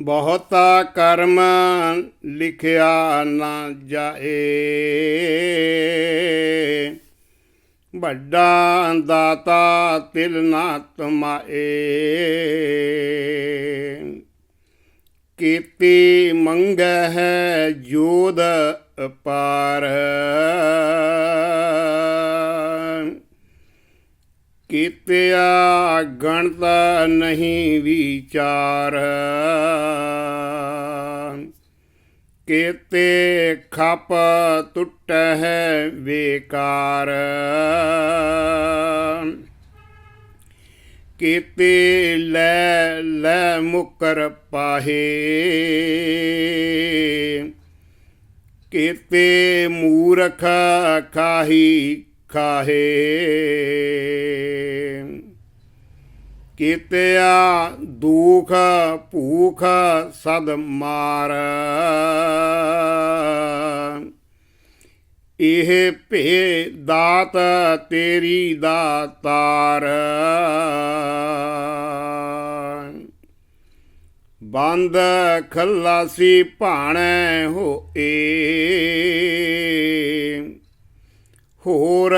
ਬਹੁਤਾ ਕਰਮ ਲਿਖਿਆ ਨਾ ਜਾਏ। ਵੱਡਾ ਦਾਤਾ ਤਿਲ ਨਾ ਤਮਾਏ। ਕੀਤੀ ਮੰਗੈ ਹੈ ਜੋਦ ਅਪਾਰ। ਕੀਤਿਆ ਗਣਤ ਨਹੀਂ ਵਿਚਾਰ। ਕੀਤੇ ਖਪ ਟੁੱਟ ਹੈ ਵੇਕਾਰ ਕੀਤੇ ਲੈ ਲੈ ਮੁਕਰ ਪਾਹੇ। ਕੀਤੇ ਮੂਰਖ ਖਾਹੀ ਖਾਹੇ ਕੀਤਿਆ ਦੁਖ ਭੂਖ ਸਦ ਮਾਰ। ਇਹ ਭੇ ਦਾਤ ਤੇਰੀ। ਦਾਤਾਰ ਬੰਦ ਖਲਾਸੀ ਭਾਣੈ ਹੋਏ। ਹੋਰ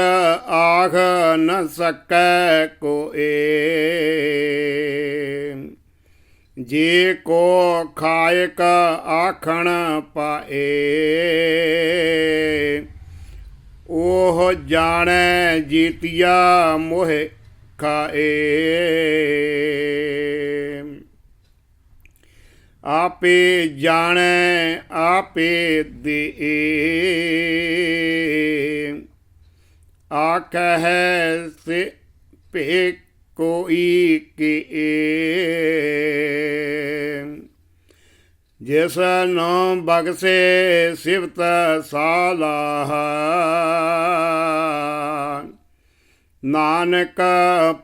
ਆਖ ਨ ਸਕੈ ਕੋਏ ਜੇ ਕੋ ਖਾਇਕ ਆਖਣ ਪਾਏ, ਉਹ ਜਾਣੈ ਜੀਤਿਆ ਮੋਹਿ ਖਾਏ। ਆਪੇ ਜਾਣੈ, ਆਪੇ ਦੇ ਆਖੈ ਸੇ ਭੇ ਕੋਈ ਕੀ ਜਿਸ ਨੂੰ ਬਗਸੇ ਸਿਵਤ ਸਾਲਾਹ। ਨਾਨਕ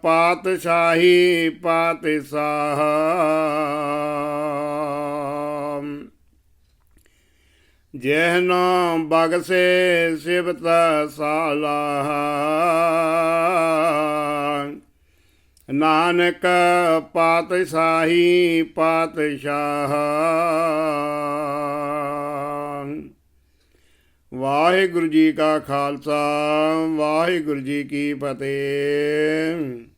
ਪਾਤਸ਼ਾਹੀ ਪਾਤਸ਼ਾਹ। ਜਿਹਨੋ ਬਗਸੇ ਸਿਵਤ ਸਾਲਾਹ ਨਾਨਕ ਪਾਤਸ਼ਾਹੀ ਪਾਤਸ਼ਾਹ। ਵਾਹਿਗੁਰੂ ਜੀ ਕਾ ਖਾਲਸਾ, ਵਾਹਿਗੁਰੂ ਜੀ ਕੀ ਫਤਿਹ।